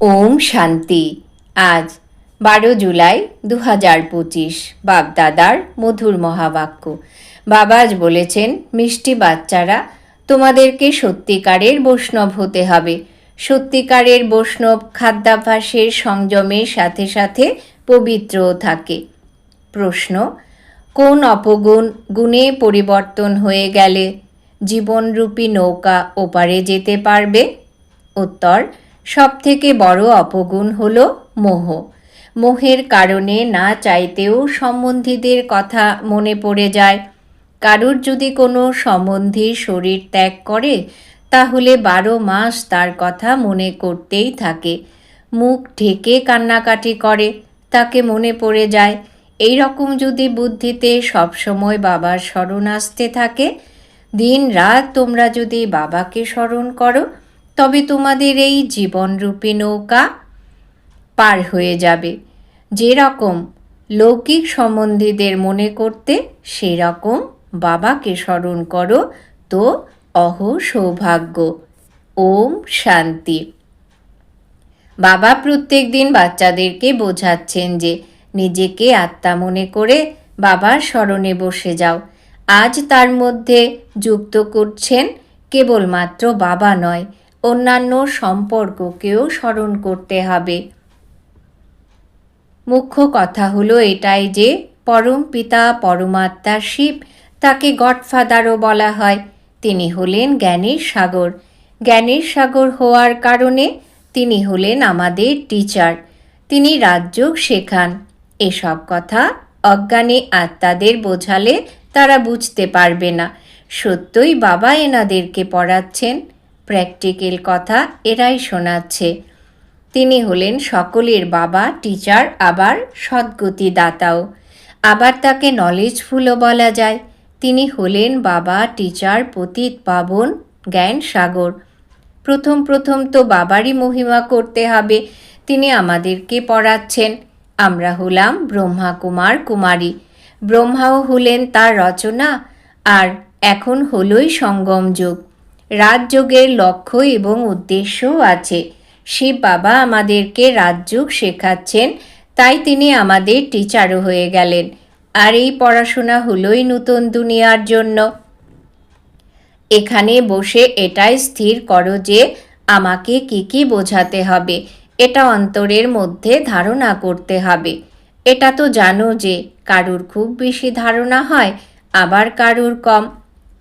ওম শান্তি। আজ বারো জুলাই দু হাজার পঁচিশ বাগদাদার মধুর মহাবাক্য। বাবা আজ বলেছেন, মিষ্টি বাচ্চারা, তোমাদেরকে সত্যিকারের বৈষ্ণব হতে হবে। সত্যিকারের বৈষ্ণব খাদ্যাভ্যাসের সংযমের সাথে সাথে পবিত্রও থাকে। প্রশ্ন, কোন অপগুণ গুণে পরিবর্তন হয়ে গেলে জীবনরূপী নৌকা ওপারে যেতে পারবে? উত্তর সবথেকে বড় অপগুণ হল মোহ। মোহের কারণে না চাইতেও সম্বন্ধীদের কথা মনে পড়ে যায়। কারুর যদি কোনো সম্বন্ধী শরীর ত্যাগ করে, তাহলে বারো মাস তার কথা মনে করতেই থাকে। মুখ ঢেকে কান্নাকাটি করে, তাকে মনে পড়ে যায়। এই রকম যদি বুদ্ধিতে সবসময় বাবার স্মরণ আসতে থাকে দিন রাত তোমরা যদি বাবাকে স্মরণ করো তবে তোমাদের এই জীবনরূপী নৌকা পার হয়ে যাবে। যেরকম লৌকিক সম্বন্ধীদের মনে করতে, সেরকম বাবাকে স্মরণ করো তো অহ সৌভাগ্য। ওম শান্তি। বাবা প্রত্যেক দিন বাচ্চাদেরকে বোঝাচ্ছেন যে নিজেকে আত্মা মনে করে বাবার স্মরণে বসে যাও। আজ তার মধ্যে যুক্ত করছেন কেবলমাত্র বাবা নয় অন্যান্য সম্পর্ককেও স্মরণ করতে হবে। মুখ্য কথা হলো এটাই যে, পরম পিতা পরমাত্মা শিব, তাকে গডফাদারও বলা হয়। তিনি হলেন জ্ঞানের সাগর। জ্ঞানের সাগর হওয়ার কারণে তিনি হলেন আমাদের টিচার তিনি রাজযোগ শেখান। এসব কথা অজ্ঞানী আত্মাদের বোঝালে তারা বুঝতে পারবে না। সত্যই বাবা এনাদেরকে পড়াচ্ছেন। প্র্যাকটিক্যাল কথা এরাই শোনাচ্ছে। তিনি হলেন সকলের বাবা, টিচার, আবার সদ্গতি দাতাও আবার তাকে নলেজফুলও বলা যায়। তিনি হলেন বাবা, টিচার, পতিত, পাবন জ্ঞান সাগর প্রথম প্রথম তো বাবারই মহিমা করতে হবে। তিনি আমাদেরকে পড়াচ্ছেন। আমরা হলাম ব্রহ্মা কুমার। কুমারী ব্রহ্মাও হলেন তার রচনা। আর এখন হলোই সঙ্গম যুগ রাজযোগের লক্ষ্য এবং উদ্দেশ্যও আছে। শিব বাবা আমাদেরকে রাজযোগ শেখাচ্ছেন, তাই তিনি আমাদের টিচারও হয়ে গেলেন। আর এই পড়াশোনা হলোই নতুন দুনিয়ার জন্য। এখানে বসে এটাই স্থির করো যে আমাকে কি কি বোঝাতে হবে, এটা অন্তরের মধ্যে ধারণা করতে হবে। এটা তো জানো যে কারুর খুব বেশি ধারণা হয়, আবার কারুর কম।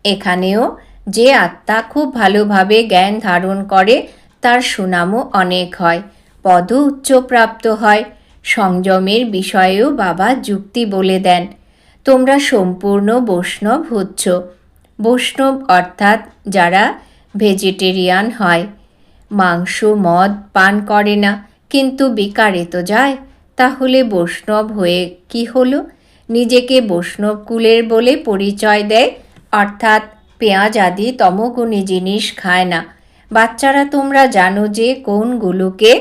এখানেও যে আত্মা খুব ভালোভাবে জ্ঞান ধারণ করে, তার সুনামও অনেক হয়। পদ উচ্চপ্রাপ্ত হয়। সংযমের বিষয়েও বাবা যুক্তি বলে দেন, তোমরা সম্পূর্ণ বৈষ্ণব হচ্ছ। বৈষ্ণব অর্থাৎ যারা ভেজিটেরিয়ান হয়। মাংস, মদ পান করে না, কিন্তু বিকারে তো যায়। তাহলে বৈষ্ণব হয়ে কি হলো? নিজেকে বৈষ্ণব কুলের বলে পরিচয় দেয়, অর্থাৎ পেঁয়াজ আদি তমগুণী জিনিস খায় না। বাচ্চারা তোমরা জানো যে কোনগুলোকে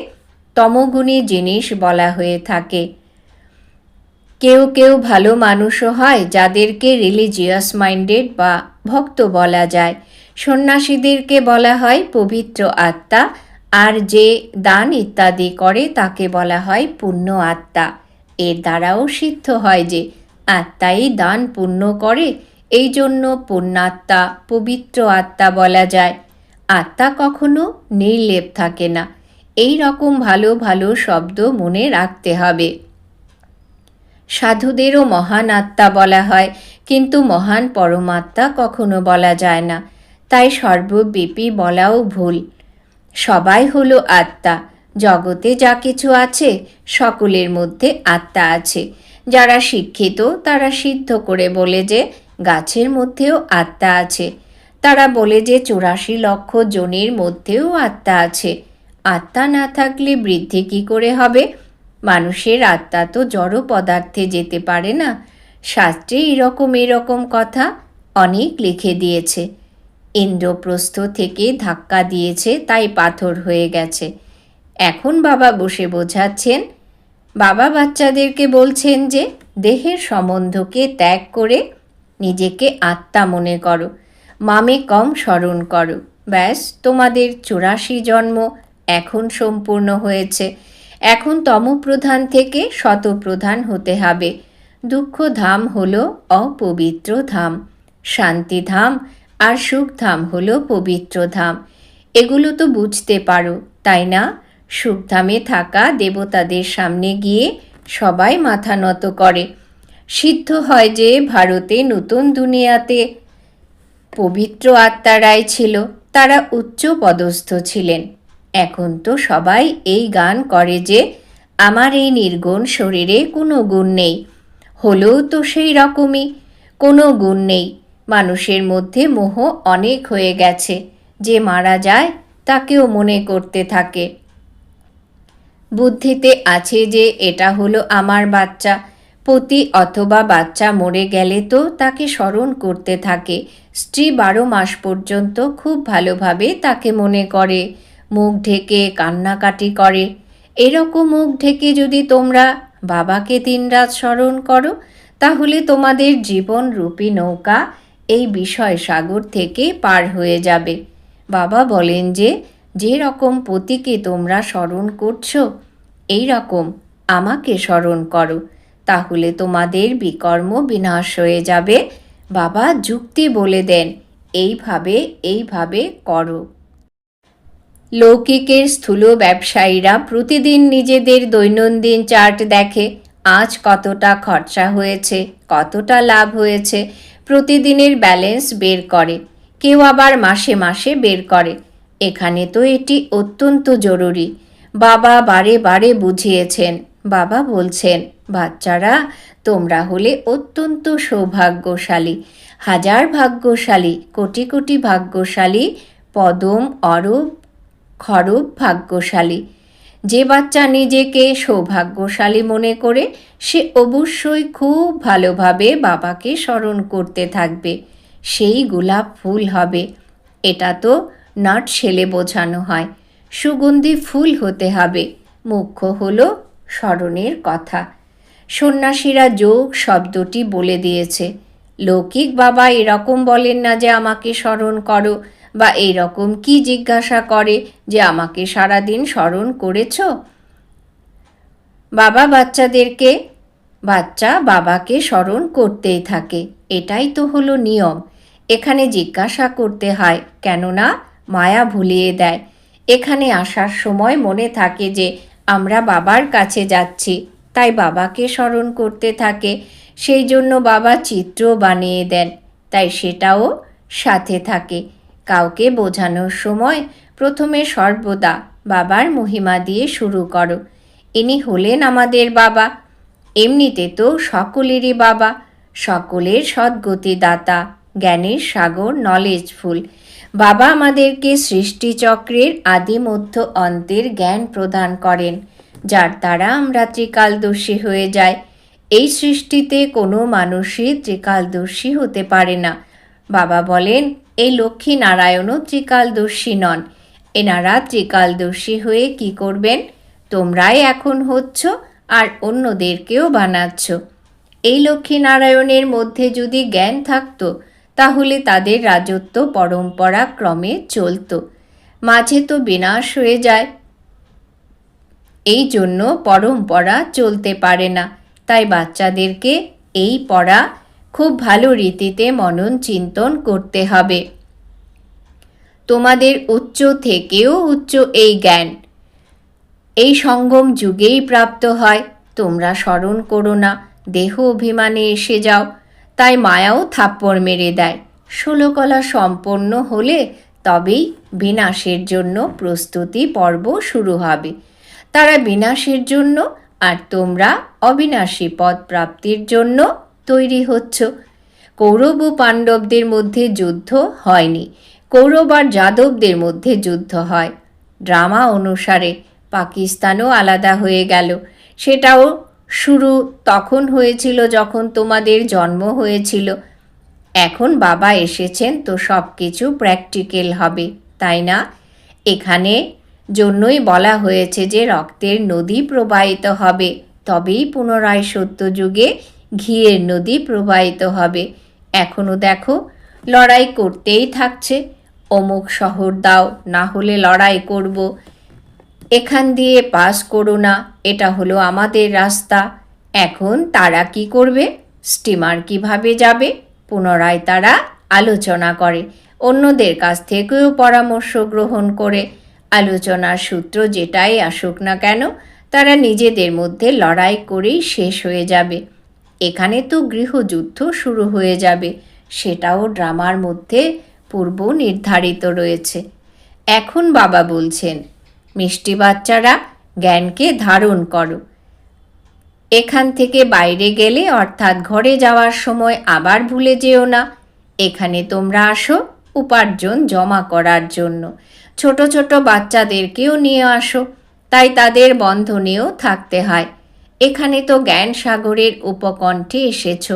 তমগুণী জিনিস বলা হয়ে থাকে। কেউ কেউ ভালো মানুষও হয় যাদেরকে রিলিজিয়াস মাইন্ডেড বা ভক্ত বলা যায়। সন্ন্যাসীদেরকে বলা হয় পবিত্র আত্মা আর যে দান ইত্যাদি করে তাকে বলা হয় পুণ্য আত্মা। এর দ্বারাও সিদ্ধ হয় যে আত্মাই দান পুণ্য করে এই জন্য পুণ্যাত্মা পবিত্র আত্মা বলা যায়। আত্মা কখনো নির্লেপ থাকে না। এই রকম ভালো ভালো শব্দ মনে রাখতে হবে। সাধুদেরও মহান আত্মা বলা হয়, কিন্তু মহান পরমাত্মা কখনো বলা যায় না। তাই সর্বব্যাপী বলাও ভুল। সবাই হলো আত্মা। জগতে যা কিছু আছে, সকলের মধ্যে আত্মা আছে। যারা শিক্ষিত, তারা সিদ্ধ করে বলে যে গাছের মধ্যেও আত্মা আছে। তারা বলে যে চুরাশি লক্ষ জনের মধ্যেও আত্মা আছে। আত্মা না থাকলে বৃদ্ধি কি করে হবে? মানুষের আত্মা তো জড় পদার্থে যেতে পারে না। শাস্ত্রে এরকম এরকম কথা অনেক লিখে দিয়েছে। ইন্দ্রপ্রস্থ থেকে ধাক্কা দিয়েছে, তাই পাথর হয়ে গেছে। এখন বাবা বসে বোঝাচ্ছেন, বাবা বাচ্চাদেরকে বলছেন যে দেহের সম্বন্ধকে ত্যাগ করে নিজেকে আত্মা মনে করো। মামে কম স্মরণ করো। ব্যাস, তোমাদের চুরাশি জন্ম এখন সম্পূর্ণ হয়েছে। এখন তমপ্রধান থেকে শতপ্রধান হতে হবে। দুঃখ ধাম হল অপবিত্র ধাম। শান্তিধাম আর সুখ ধাম হল পবিত্র ধাম। এগুলো তো বুঝতে পারো, তাই না? সুখধামে থাকা দেবতাদের সামনে গিয়ে সবাই মাথা নত করে। সিদ্ধ হয় যে ভারতে নতুন দুনিয়াতে পবিত্র আত্মারাই ছিল, তারা উচ্চ পদস্থ ছিলেন। এখন তো সবাই এই গান করে যে, আমার এই নির্গুণ শরীরে কোনো গুণ নেই। হলেও তো সেই রকমই, কোনো গুণ নেই। মানুষের মধ্যে মোহ অনেক হয়ে গেছে। যে মারা যায়, তাকেও মনে করতে থাকে। বুদ্ধিতে আছে যে, এটা হলো আমার বাচ্চা। পতি অথবা বাচ্চা মরে গেলে তো তাকে স্মরণ করতে থাকে। স্ত্রী বারো মাস পর্যন্ত খুব ভালোভাবে তাকে মনে করে। মুখ ঢেকে কান্নাকাটি করে। এরকম মুখ ঢেকে যদি তোমরা বাবাকে দিনরাত স্মরণ করো, তাহলে তোমাদের জীবনরূপী নৌকা এই বিষয় সাগর থেকে পার হয়ে যাবে। বাবা বলেন যে যে রকম পতিকে তোমরা স্মরণ করছ, এই রকম আমাকে স্মরণ করো। তাহলে তোমাদের বিকর্ম বিনাশ হয়ে যাবে। বাবা যুক্তি বলে দেন, এইভাবে এইভাবে করো। লৌকিকের স্থূল ব্যবসায়ীরা প্রতিদিন নিজেদের দৈনন্দিন চার্ট দেখে, আজ কতটা খরচা হয়েছে, কতটা লাভ হয়েছে? প্রতিদিনের ব্যালেন্স বের করে, কেউ আবার মাসে মাসে বের করে। এখানে তো এটি অত্যন্ত জরুরি। বাবা বারে বারে বুঝিয়েছেন বাবা বলছেন, বাচ্চারা, তোমরা হলে অত্যন্ত সৌভাগ্যশালী, হাজার ভাগ্যশালী, কোটি কোটি ভাগ্যশালী, পদম অরব খরব ভাগ্যশালী। যে বাচ্চা নিজেকে সৌভাগ্যশালী মনে করে, সে অবশ্যই খুব ভালোভাবে বাবাকে স্মরণ করতে থাকবে। সেই গোলাপ ফুল হবে। এটা তো নাট ছেলে বোঝানো হয়। সুগন্ধি ফুল হতে হবে। মুখ্য হলো স্মরণের কথা। সন্ন্যাসীরা যোগ শব্দটি বলে দিয়েছে। লৌকিক বাবা, এরকম বলেন না যে আমাকে স্মরণ করো বা এরকম কি জিজ্ঞাসা করে যে আমাকে সারাদিন স্মরণ করেছ? বাবা বাচ্চাদেরকে, বাচ্চা বাবাকে স্মরণ করতেই থাকে। এটাই তো হলো নিয়ম। এখানে জিজ্ঞাসা করতে হয়, কেননা মায়া ভুলিয়ে দেয়। এখানে আসার সময় মনে থাকে যে আমরা বাবার কাছে যাচ্ছি, তাই বাবাকে স্মরণ করতে থাকে, সেই জন্য বাবা চিত্র বানিয়ে দেন, তাই সেটাও সাথে থাকে। কাউকে বোঝানোর সময় প্রথমে সর্বদা বাবার মহিমা দিয়ে শুরু করো। ইনি হলেন আমাদের বাবা। এমনিতে তো সকলেরই বাবা। সকলের সদ্গতিদাতা, জ্ঞানের সাগর নলেজফুল বাবা আমাদেরকে সৃষ্টিচক্রের আদি মধ্য অন্তের জ্ঞান প্রদান করেন, যার দ্বারা আমরা ত্রিকালদর্শী হয়ে যাই। এই সৃষ্টিতে কোনো মানুষই ত্রিকালদর্শী হতে পারে না। বাবা বলেন, এই লক্ষ্মী নারায়ণও ত্রিকালদর্শী নন। এনারা ত্রিকালদর্শী হয়ে কি করবেন? তোমরাই এখন হচ্ছ আর অন্যদেরকেও বানাচ্ছ। এই লক্ষ্মী নারায়ণের মধ্যে যদি জ্ঞান থাকতো তাহলে তাদের রাজত্ব পরম্পরা ক্রমে চলত। মাঝে তো বিনাশ হয়ে যায়। এই জন্য পরম্পরা চলতে পারে না। তাই বাচ্চাদেরকে এই পড়া খুব ভালো রীতিতে মনন চিন্তন করতে হবে। তোমাদের উচ্চ থেকেও উচ্চ এই জ্ঞান। এই সঙ্গম যুগেই প্রাপ্ত হয়। তোমরা স্মরণ করো না। দেহ অভিমানে এসে যাও। তাই মায়াও থাপ্পড় মেরে দেয়। ষোলকলা সম্পন্ন হলে তবেই বিনাশের জন্য প্রস্তুতি পর্ব শুরু হবে। তারা বিনাশের জন্য আর তোমরা অবিনাশী পদ প্রাপ্তির জন্য তৈরি হচ্ছ। কৌরব ও পাণ্ডবদের মধ্যে যুদ্ধ হয়নি। কৌরব আর যাদবদের মধ্যে যুদ্ধ হয়। ড্রামা অনুসারে পাকিস্তানও আলাদা হয়ে গেল। সেটাও শুরু তখন হয়েছিল যখন তোমাদের জন্ম হয়েছিল। এখন বাবা এসেছেন তো সব কিছু প্র্যাকটিক্যাল হবে, তাই না? এখানে জন্যই বলা হয়েছে যে রক্তের নদী প্রবাহিত হবে, তবেই পুনরায় সত্যযুগে ঘিয়ের নদী প্রবাহিত হবে। এখনও দেখো, লড়াই করতেই থাকছে। অমুক শহর দাও, না হলে লড়াই করব। এখান দিয়ে পাস করো না, এটা হলো আমাদের রাস্তা। এখন তারা কি করবে? স্টিমার কীভাবে যাবে? পুনরায় তারা আলোচনা করে। অন্যদের কাছ থেকেও পরামর্শ গ্রহণ করে। আলোচনার সূত্র যেটাই আসুক না কেন, তারা নিজেদের মধ্যে লড়াই করেই শেষ হয়ে যাবে। এখানে তো গৃহযুদ্ধ শুরু হয়ে যাবে। সেটাও ড্রামার মধ্যে পূর্ব নির্ধারিত রয়েছে। এখন বাবা বলছেন মিষ্টি বাচ্চারা জ্ঞানকে ধারণ করো। এখান থেকে বাইরে গেলে অর্থাৎ ঘরে যাওয়ার সময় আবার ভুলে যেও না। এখানে তোমরা আসো উপার্জন জমা করার জন্য। ছোট ছোট বাচ্চাদেরকেও নিয়ে আসো, তাই তাদের বন্ধনেও থাকতে হয়। এখানে তো জ্ঞান সাগরের উপকণ্ঠে এসেছ।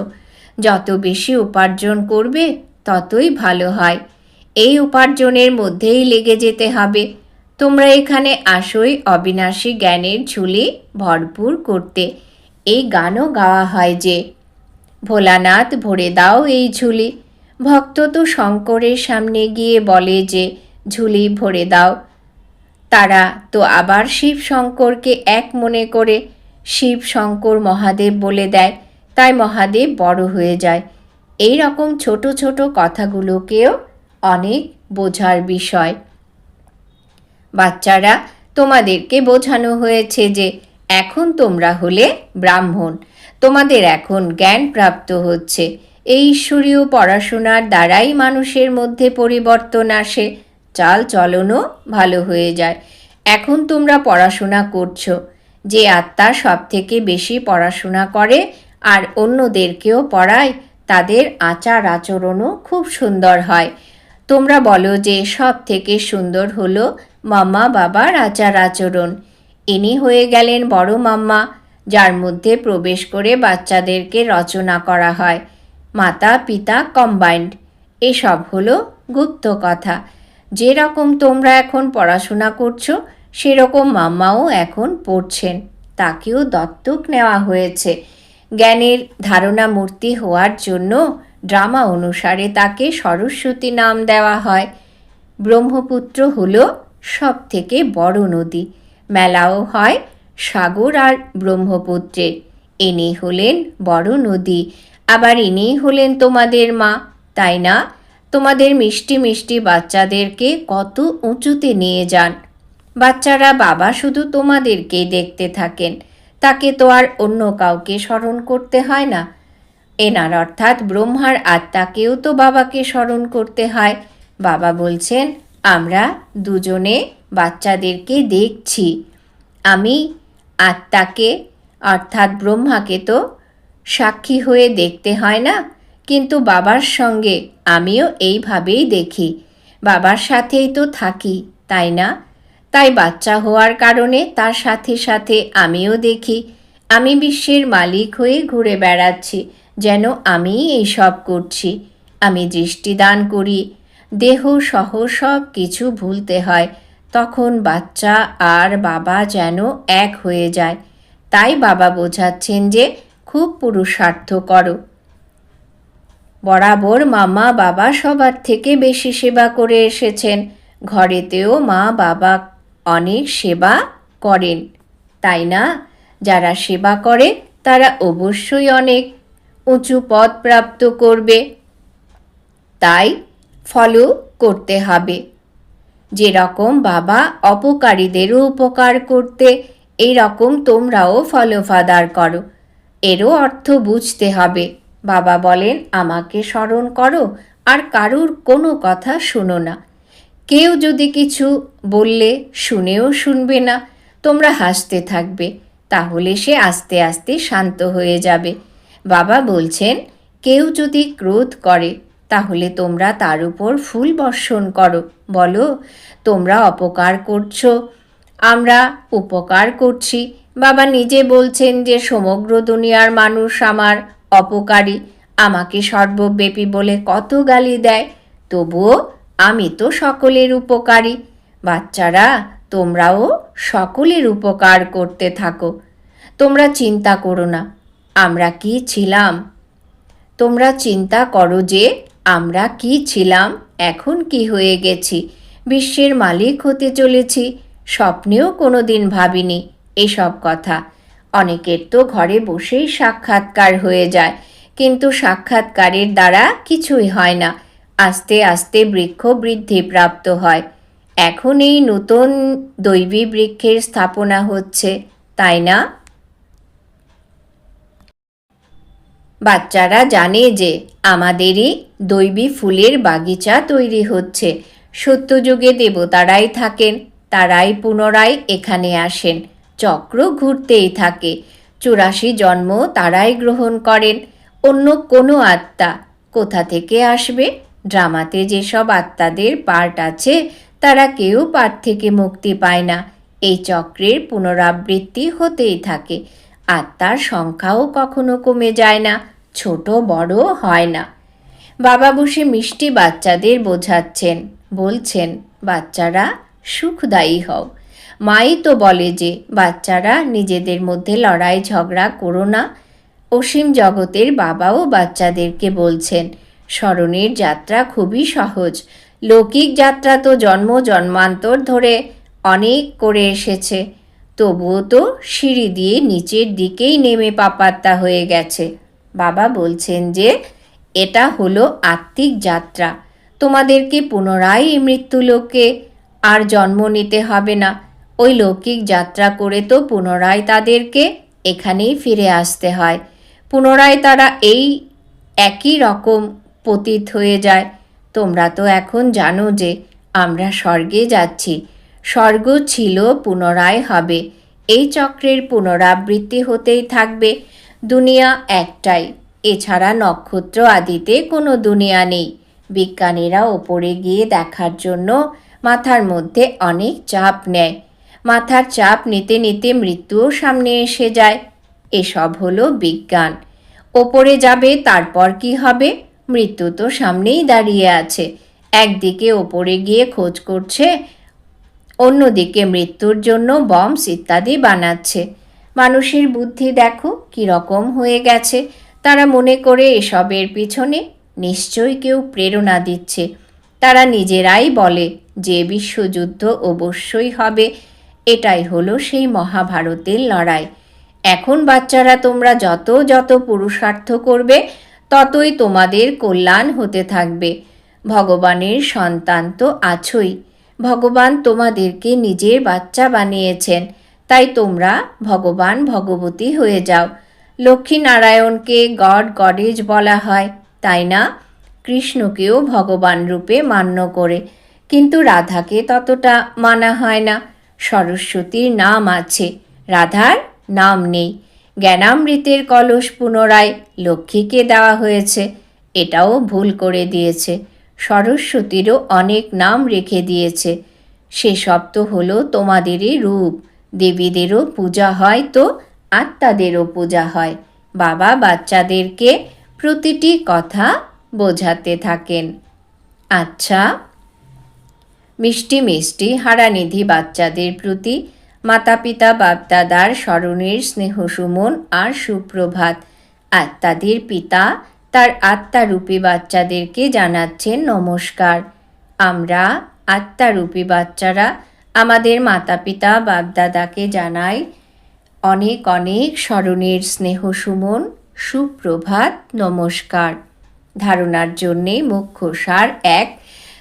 যত বেশি উপার্জন করবে, ততই ভালো হয়। এই উপার্জনের মধ্যেই লেগে যেতে হবে। তোমরা এখানে আসোই অবিনাশী জ্ঞানের ঝুলি ভরপুর করতে। এই গানও গাওয়া হয় যে, ভোলানাথ, ভরে দাও এই ঝুলি। ভক্ত তো শঙ্করের সামনে গিয়ে বলে যে, ঝুলি, ভরে দাও। তারা তো আবার শিব শঙ্করকে এক মনে করে, শিব শঙ্কর মহাদেব বলে দেয়, তাই মহাদেব বড় হয়ে যায়। এই রকম ছোট ছোট কথাগুলোকেও অনেক বোঝার বিষয়। বাচ্চারা, তোমাদেরকে বোঝানো হয়েছে যে এখন তোমরা হলে ব্রাহ্মণ। তোমাদের এখন জ্ঞান প্রাপ্ত হচ্ছে। এই ঈশ্বরীয় পড়াশোনার দ্বারাই মানুষের মধ্যে পরিবর্তন আসে। চাল চলনও ভালো হয়ে যায়। এখন তোমরা পড়াশোনা করছ। যে আত্মা সব থেকে বেশি পড়াশোনা করে আর অন্যদেরকেও পড়ায়, তাদের আচার আচরণও খুব সুন্দর হয়। তোমরা বলো যে সব থেকে সুন্দর হলো মাম্মা বাবার আচার আচরণ। ইনি হয়ে গেলেন বড় মাম্মা, যার মধ্যে প্রবেশ করে বাচ্চাদেরকে রচনা করা হয়। মাতা, পিতা কম্বাইন্ড এসব হলো গুপ্ত কথা। যেরকম তোমরা এখন পড়াশোনা করছ, সেরকম মাম্মাও এখন পড়ছেন। তাকেও দত্তক নেওয়া হয়েছে। জ্ঞানের ধারণা মূর্তি হওয়ার জন্য ড্রামা অনুসারে তাকে সরস্বতী নাম দেওয়া হয়। ব্রহ্মপুত্র হল সব থেকে বড় নদী। মেলাও হয় সাগর আর ব্রহ্মপুত্রের। ইনি হলেন বড় নদী। আবার ইনি হলেন তোমাদের মা। তাই না? তোমাদের মিষ্টি মিষ্টি বাচ্চাদেরকে কত উঁচুতে নিয়ে যান। বাচ্চারা বাবা শুধু তোমাদেরকেই দেখতে থাকেন। তাকে তো আর অন্য কাউকে স্মরণ করতে হয় না। এনার অর্থাৎ ব্রহ্মার আত্মাকেও তো বাবাকে স্মরণ করতে হয়। বাবা বলছেন আমরা দুজনে বাচ্চাদেরকে দেখছি। আমি আত্মাকে, অর্থাৎ ব্রহ্মাকে তো সাক্ষী হয়ে দেখতে হয় না, কিন্তু বাবার সঙ্গে আমিও এইভাবেই দেখি। বাবার সাথেই তো থাকি, তাই না? তাই বাচ্চা হওয়ার কারণে তার সাথে সাথে আমিও দেখি। আমি বিশ্বের মালিক হয়ে ঘুরে বেড়াচ্ছি, যেন আমি এই সব করছি। আমি দৃষ্টিদান করি দেহ সহ সব কিছু ভুলতে হয়। তখন বাচ্চা আর বাবা যেন এক হয়ে যায়। তাই বাবা বোঝাচ্ছেন যে খুব পুরুষার্থ করো বরাবর মামা বাবা সবার থেকে বেশি সেবা করে এসেছেন। ঘরেতেও মা বাবা অনেক সেবা করেন। তাই না? যারা সেবা করে, তারা অবশ্যই অনেক উঁচু পদ প্রাপ্ত করবে। তাই ফলো করতে হবে। যেরকম বাবা অপকারীদেরও উপকার করতে এই রকম তোমরাও ফলোফাদার করো। এরও অর্থ বুঝতে হবে। বাবা বলেন, আমাকে স্মরণ করো, আর কারুর কোনো কথা শুনো না। কেউ যদি কিছু বললে শুনেও শুনবে না, তোমরা হাসতে থাকবে, তাহলে সে আস্তে আস্তে শান্ত হয়ে যাবে। বাবা বলছেন, কেউ যদি ক্রোধ করে তাহলে তোমরা তার উপর ফুল বর্ষণ করো। বলো, তোমরা অপকার করছ। আমরা উপকার করছি। বাবা নিজে বলছেন যে, সমগ্র দুনিয়ার মানুষ আমার অপকারী, আমাকে সর্বব্যাপী বলে কত গালি দেয়। তবুও আমি তো সকলের উপকারী। বাচ্চারা, তোমরাও সকলের উপকার করতে থাকো। তোমরা চিন্তা করো না, আমরা কি ছিলাম? তোমরা চিন্তা করো যে আমরা কি ছিলাম? এখন কি হয়ে গেছি? বিশ্বের মালিক হতে চলেছি। স্বপ্নেও কোনো দিন ভাবিনি এসব কথা। অনেকের তো ঘরে বসেই সাক্ষাৎকার হয়ে যায়, কিন্তু সাক্ষাৎকারের দ্বারা কিছুই হয় না। আস্তে আস্তে বৃক্ষ বৃদ্ধি প্রাপ্ত হয়। এখন এই নতুন দৈবী বৃক্ষের স্থাপনা হচ্ছে, তাই না? বাচ্চারা জানে যে আমাদেরই দৈবী ফুলের বাগিচা তৈরি হচ্ছে। সত্যযুগে দেবতারাই থাকেন, তারাই পুনরায় এখানে আসেন, চক্র ঘুরতেই থাকে। চুরাশি জন্ম তারাই গ্রহণ করেন, অন্য কোনো আত্মা কোথা থেকে আসবে? ড্রামাতে যেসব আত্মাদের পার্ট আছে, তারা কেউ পাঠ থেকে মুক্তি পায় না। এই চক্রের পুনরাবৃত্তি হতেই থাকে। আত্মার সংখ্যাও কখনো কমে যায় না, ছোট বড় হয় না। বাবা বসে মিষ্টি বাচ্চাদের বোঝাচ্ছেন, বলছেন, বাচ্চারা, সুখদায়ী হও। মাই তো বলে যে, বাচ্চারা নিজেদের মধ্যে লড়াই ঝগড়া করো না। অসীম জগতের বাবাও বাচ্চাদেরকে বলছেন, স্মরণের যাত্রা খুবই সহজ। লৌকিক যাত্রা তো জন্ম জন্মান্তর ধরে অনেক করে এসেছে। তবুও তো সিঁড়ি দিয়ে নিচের দিকেই নেমে পাপাত্তা হয়ে গেছে। বাবা বলছেন যে, এটা হলো আত্মিক যাত্রা। তোমাদেরকে পুনরায় এই মৃত্যুলোকে আর জন্ম নিতে হবে না। ওই লৌকিক যাত্রা করে তো পুনরায় তাদেরকে এখানেই ফিরে আসতে হয়। পুনরায় তারা এই একই রকম পতিত হয়ে যায়। তোমরা তো এখন জানো যে আমরা স্বর্গে যাচ্ছি। স্বর্গ ছিল পুনরায় হবে। এই চক্রের পুনরাবৃত্তি হতেই থাকবে দুনিয়া একটাই। এছাড়া নক্ষত্র আদিতে কোনো দুনিয়া নেই। বিজ্ঞানীরা ওপরে গিয়ে দেখার জন্য মাথার মধ্যে অনেক চাপ নেয়। মাথার চাপ নিতে নিতে মৃত্যুও সামনে এসে যায়। এসব হলো বিজ্ঞান। ওপরে যাবে, তারপর কি হবে? মৃত্যু তো সামনেই দাঁড়িয়ে আছে। একদিকে ওপরে গিয়ে খোঁজ করছে অন্যদিকে মৃত্যুর জন্য বমস ইত্যাদি বানাচ্ছে। মানুষের বুদ্ধি দেখো কীরকম হয়ে গেছে। তারা মনে করে এসবের পিছনে নিশ্চয়ই কেউ প্রেরণা দিচ্ছে। তারা নিজেরাই বলে যে বিশ্বযুদ্ধ অবশ্যই হবে। এটাই হলো সেই মহাভারতের লড়াই। এখন বাচ্চারা তোমরা যত যত পুরুষার্থ করবে, ততই তোমাদের কল্যাণ হতে থাকবে। ভগবানের সন্তান তো আছোই। ভগবান তোমাদেরকে নিজের বাচ্চা বানিয়েছেন। তাই তোমরা ভগবান, ভগবতী হয়ে যাও। লক্ষ্মীনারায়ণকে গড, গডেজ বলা হয়। তাই না? কৃষ্ণকেও ভগবান রূপে মান্য করে। কিন্তু রাধাকে ততটা মানা হয় না। সরস্বতীর নাম আছে। রাধার নাম নেই। জ্ঞানামৃতের কলস পুনরায় লক্ষ্মীকে দেওয়া হয়েছে। এটাও ভুল করে দিয়েছে। সরস্বতীরও অনেক নাম রেখে দিয়েছে। সেসব তো হলো তোমাদেরই রূপ। দেবীদেরও পূজা হয় তো আত্মাদেরও পূজা হয়। বাবা বাচ্চাদেরকে প্রতিটি কথা বোঝাতে থাকেন। আচ্ছা মিষ্টি মিষ্টি হারানিধি বাচ্চাদের প্রতি মাতা পিতা বাপদাদার স্মরণের স্নেহ সুমন আর সুপ্রভাত। আত্মাদের পিতা তার আত্মারূপী বাচ্চাদেরকে জানাচ্ছেন নমস্কার। আমরা আত্মারূপী বাচ্চারা আমাদের মাতা পিতা বাপদাদাকে জানাই অনেক অনেক স্মরণের স্নেহ সুমন, সুপ্রভাত, নমস্কার। ধারণার জন্যে মুখ্য সার এক,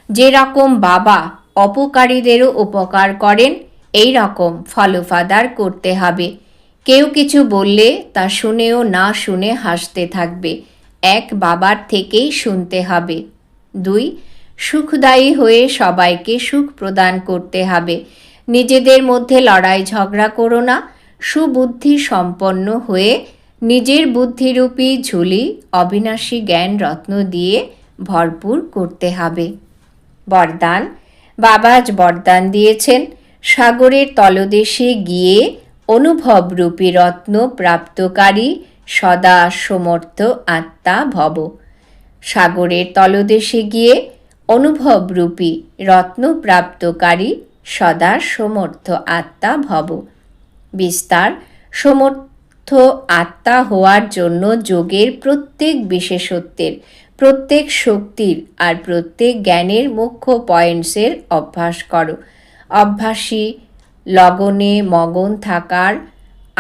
যেরকম বাবা অপকারীদেরও উপকার করেন, এই রকম ফলোফাদার করতে হবে। কেউ কিছু বললে তা শুনেও না শুনে হাসতে থাকবে। এক বাবার থেকেই শুনতে হবে। দুই, সুখদায়ী হয়ে সবাইকে সুখ প্রদান করতে হবে। নিজেদের মধ্যে লড়াই ঝগড়া করো না। সুবুদ্ধি সম্পন্ন হয়ে নিজের বুদ্ধিরূপী ঝুলি, অবিনাশী জ্ঞান রত্ন দিয়ে ভরপুর করতে হবে। বরদান বাবাজ বরদান দিয়েছেন। সাগরের তলদেশে গিয়ে অনুভবরূপী রত্ন প্রাপ্তকারী সদা সমর্থ আত্মা ভব। সাগরের তলদেশে গিয়ে অনুভবরূপী রত্ন প্রাপ্তকারী সদা সমর্থ আত্মা ভব। বিস্তার, সমর্থ আত্মা হওয়ার জন্য যোগের প্রত্যেক বিশেষত্বের, প্রত্যেক শক্তির আর প্রত্যেক জ্ঞানের মুখ্য পয়েন্টসের অভ্যাস করো। অভ্যাসী, লগনে মগন থাকার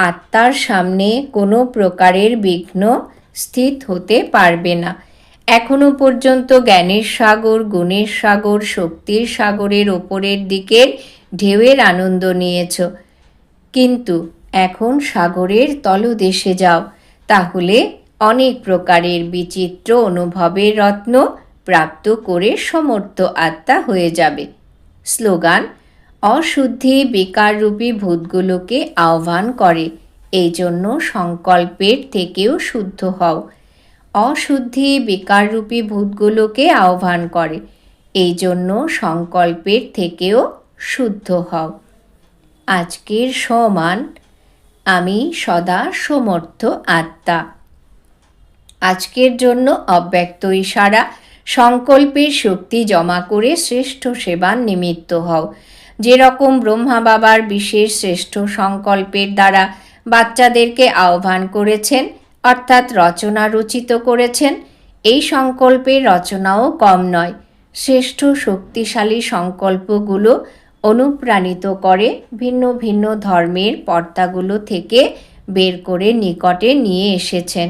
আত্মার সামনে কোনো প্রকারের বিঘ্ন স্থিত হতে পারবে না। এখনও পর্যন্ত জ্ঞানের সাগর, গুণের সাগর, শক্তির সাগরের ওপরের দিকের ঢেউয়ের আনন্দ নিয়েছ। কিন্তু এখন সাগরের তলদেশে যাও, তাহলে অনেক প্রকারের বিচিত্র অনুভবের রত্ন প্রাপ্ত করে সমর্থ আত্মা হয়ে যাবে। স্লোগান অশুদ্ধি বিকাররূপী ভূতগুলোকে আহ্বান করে। এই জন্য সংকল্পের থেকেও শুদ্ধ হও। অশুদ্ধি বিকাররূপী ভূতগুলোকে আহ্বান করে। এই জন্য সংকল্পের থেকেও শুদ্ধ হও। আজকের সমান, আমি সদা সমর্থ আত্মা। আজকের জন্য অব্যক্ত ইশারা, সংকল্পের শক্তি জমা করে শ্রেষ্ঠ সেবার নিমিত্ত হও। যেরকম ব্রহ্মা বাবার বিশেষ শ্রেষ্ঠ সংকল্পের দ্বারা বাচ্চাদেরকে আহ্বান করেছেন, অর্থাৎ রচনা রচিত করেছেন, এই সংকল্পের রচনাও কম নয়। শ্রেষ্ঠ শক্তিশালী সংকল্পগুলো অনুপ্রাণিত করে ভিন্ন ভিন্ন ধর্মের পর্দাগুলো থেকে বের করে নিকটে নিয়ে এসেছেন।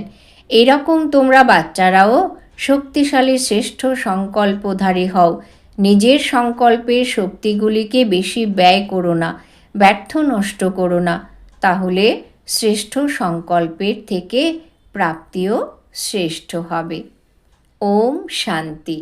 এরকম তোমরা বাচ্চারাও শক্তিশালী শ্রেষ্ঠ সংকল্পধারী হও। নিজের সংকল্পের শক্তিগুলিকে বেশি ব্যয় করো না, ব্যর্থ নষ্ট করো না, তাহলে শ্রেষ্ঠ সংকল্পের থেকে প্রাপ্তিও শ্রেষ্ঠ হবে। ওম শান্তি।